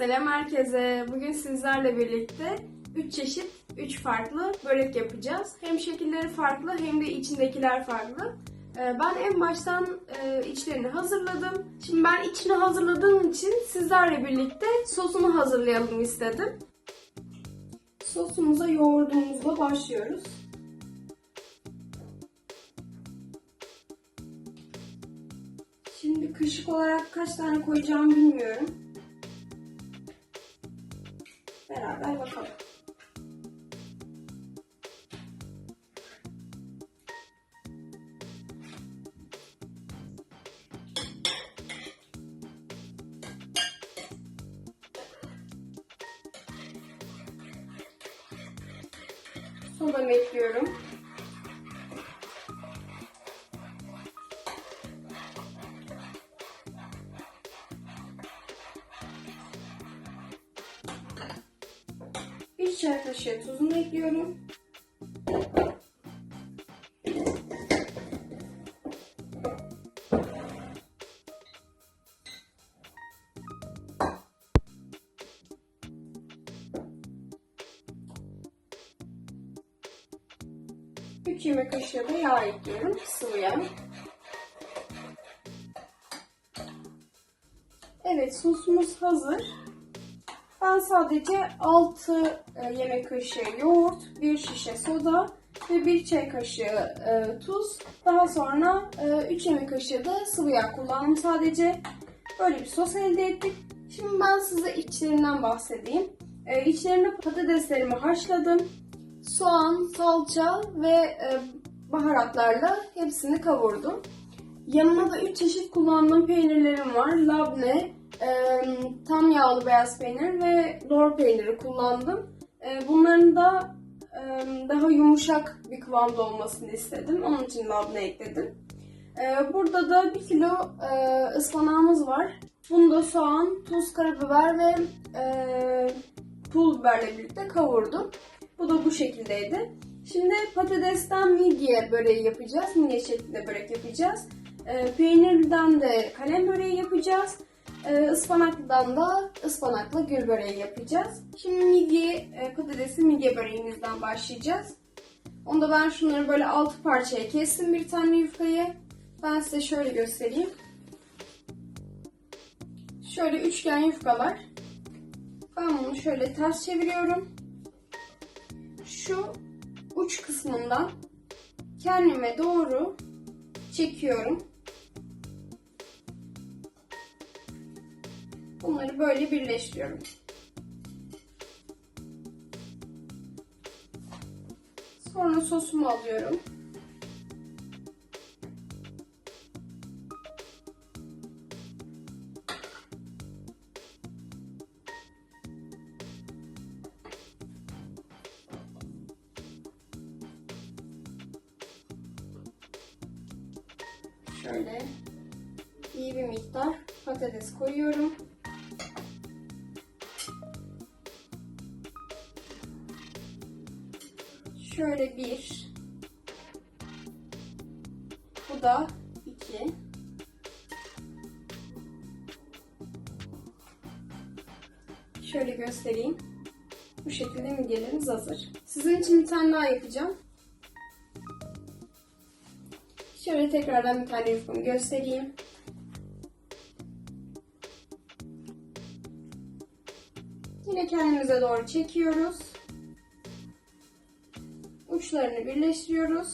Selam herkese. Bugün sizlerle birlikte 3 çeşit, 3 farklı börek yapacağız. Hem şekilleri farklı hem de içindekiler farklı. Ee, Ben en baştan e, içlerini hazırladım. Şimdi ben içini hazırladığım için sizlerle birlikte sosunu hazırlayalım istedim. Sosumuza yoğurdumuzla başlıyoruz. Şimdi kaşık olarak kaç tane koyacağımı bilmiyorum. Beraber bakalım. Sodamı ekliyorum. Kaşığı tuzunu ekliyorum. Üç yemek kaşığı da yağ ekliyorum. Sıvı yağ. Evet sosumuz hazır. Ben sadece 6 yemek kaşığı yoğurt, 1 şişe soda ve 1 çay kaşığı e, tuz. Daha sonra 3 yemek kaşığı da sıvı yağ kullandım sadece. Böyle bir sos elde ettik. Şimdi ben size içlerinden bahsedeyim. E, İçlerine patateslerimi haşladım. Soğan, salça ve e, baharatlarla hepsini kavurdum. Yanına da 3 çeşit kullandığım peynirlerim var. Labne, e, tam yağlı beyaz peynir ve lor peyniri kullandım. E, bunların da e, daha yumuşak bir kıvamda olmasını istedim. Onun için labne ekledim. E, burada da 1 kilo e, ıspanağımız var. Bunu da soğan, tuz, karabiber ve e, pul biberle birlikte kavurdum. Bu da bu şekildeydi. Şimdi patatesten midye böreği yapacağız. Midye şeklinde börek yapacağız. E, peynirden de kalem böreği yapacağız. E, ıspanaklıdan da ıspanaklı gül böreği yapacağız. Şimdi midye, e, patatesli midye böreğimizden başlayacağız. Onda ben şunları böyle altı parçaya kestim bir tane yufkayı. Ben size şöyle göstereyim. Şöyle üçgen yufkalar. Ben bunu şöyle ters çeviriyorum. Şu uç kısmından kendime doğru çekiyorum. Bunları böyle birleştiriyorum. Sonra sosumu alıyorum. Şöyle iyi bir miktar patates koyuyorum. Şöyle bir. Bu da iki. Şöyle göstereyim. Bu şekilde midyelerimiz hazır. Sizin için bir tane daha yapacağım. Şöyle tekrardan bir tane yufkamı göstereyim. Yine kendimize doğru çekiyoruz. Uçlarını birleştiriyoruz.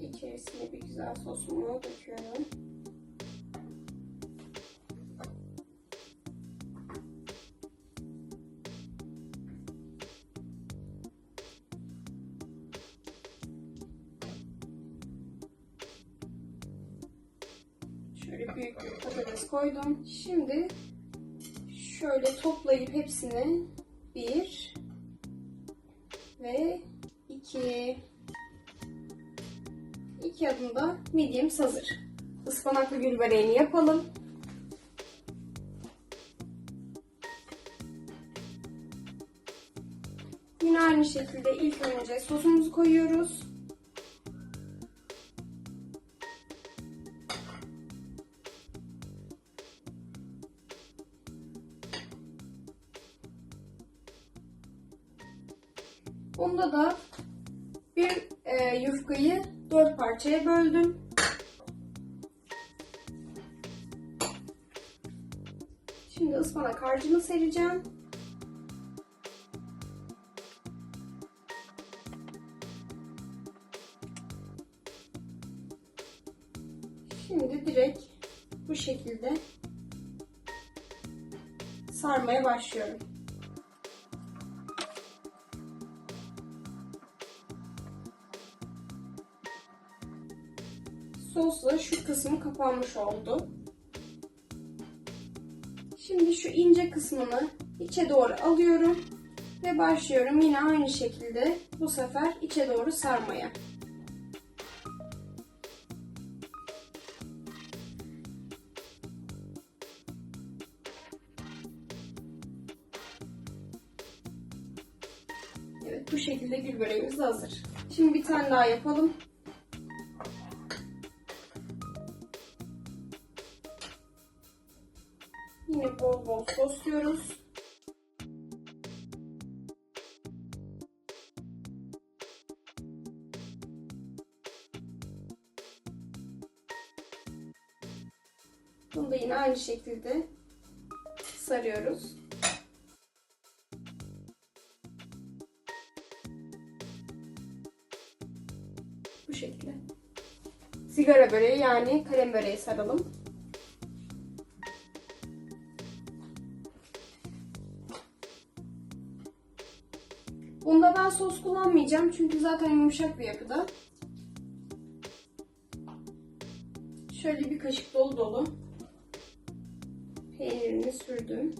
İçerisine bir güzel sosumu döküyorum. koydum. Şimdi şöyle toplayıp hepsini bir ve iki iki adımda midyemiz hazır. Ispanaklı gül böreğini yapalım. Yine aynı şekilde ilk önce sosumuzu koyuyoruz. Bunda da bir e, yufkayı dört parçaya böldüm. Şimdi ıspanak harcını sereceğim. Şimdi direkt bu şekilde sarmaya başlıyorum. Sosla şu kısmı kapanmış oldu. Şimdi şu ince kısmını içe doğru alıyorum ve başlıyorum yine aynı şekilde bu sefer içe doğru sarmaya. Evet bu şekilde gül böreğimiz hazır. Şimdi bir tane daha yapalım. Bol bol sosluyoruz. Bunu da yine aynı şekilde sarıyoruz. Bu şekilde. Sigara böreği yani kalem böreği saralım. Sos kullanmayacağım çünkü zaten yumuşak bir yapıda. Şöyle bir kaşık dolu dolu peynirini sürdüm.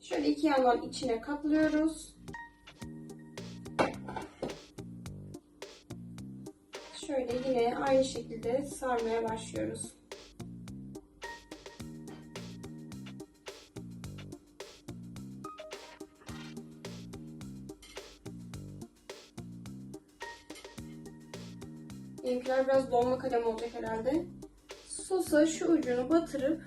Şöyle iki yandan içine katlıyoruz. Şöyle yine aynı şekilde sarmaya başlıyoruz. Benimkiler biraz dolma kalem olacak herhalde. Sosa şu ucunu batırıp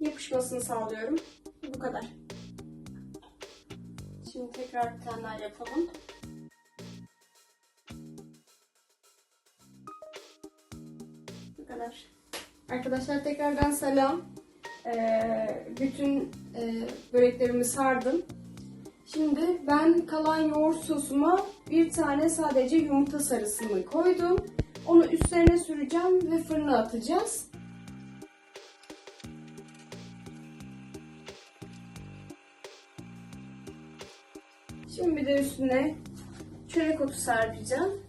yapışmasını sağlıyorum. Bu kadar. Şimdi tekrar bir tane daha yapalım. Arkadaşlar tekrardan selam. Ee, bütün e, böreklerimi sardım. Şimdi ben kalan yoğurt sosuma bir tane sadece yumurta sarısını koydum. Onu üstlerine süreceğim ve fırına atacağız. Şimdi bir de üstüne çörek otu serpeceğim.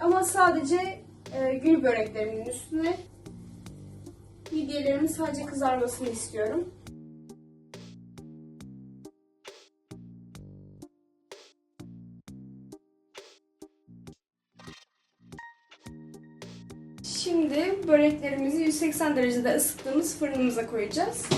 Ama sadece e, gül böreklerimin üstüne midyelerimin sadece kızarmasını istiyorum. Şimdi böreklerimizi 180 derecede ısıttığımız fırınımıza koyacağız.